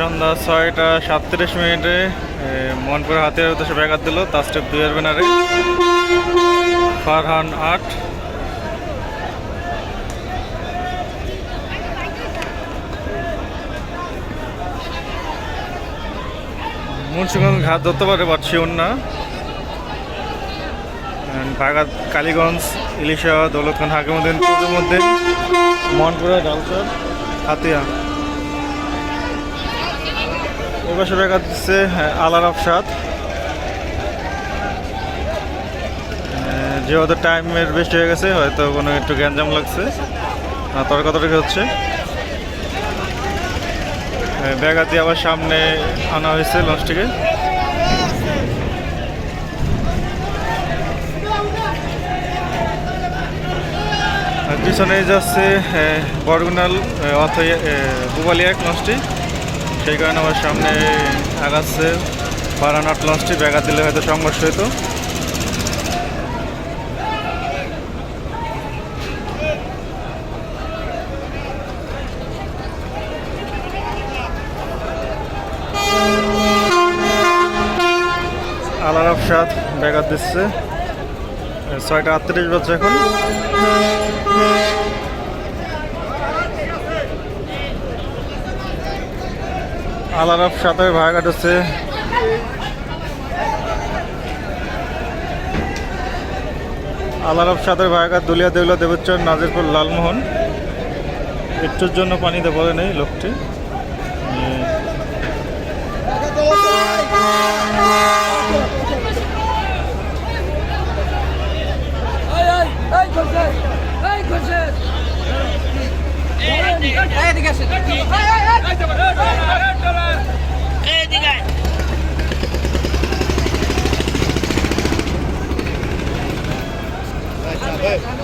সন্ধ্যা ছয়টা সাতত্রিশ মিনিটে মনপুর হাতিয়ার উদ্দেশ্যে ব্যাঘাত দিল তাস্টেপ দুইয়ের ব্যানারে ফারহান আট। মুন্সিগঞ্জ ঘাট ধরতে পারে বাট শিওর না বাগাত কালীগঞ্জ, ইলিশা, দৌলতখান, হাকিমুদ্দিন মধ্যে। মনপুরা, ডালচর, হাতিয়া। পাশে দেখা হ্যাঁ, আলার আফসাদ যেহেতু টাইমের বেশি হয়ে গেছে হয়তো কোনো একটু গ্যাঞ্জাম লাগছে। আর তর্কাতর্কি হচ্ছে? ব্যাগাতি আবার সামনে আনা হয়েছে লঞ্চটিকে পিছনে যাচ্ছে বরগুনাল বুবালি এক লঞ্চটি সেই কারণে আমার সামনে আগাচ্ছে বারানাট লঞ্চটি ব্যাঘাত দিলে হয়তো সংঘর্ষ হতো আলার আফসাদ ব্যাঘাত দিচ্ছে। ছয়টা আটত্রিশ বাজছে এখন। আলারাফ সাঁতারে ভাড়া হচ্ছে আলারাফ সাঁতারে ভাড়াঘাট দুলিয়া দেউলা দেবচ্চর নাজিরপুর লালমোহন একটুর জন্য পানিতে বলে নেই লোকটি এই Dale.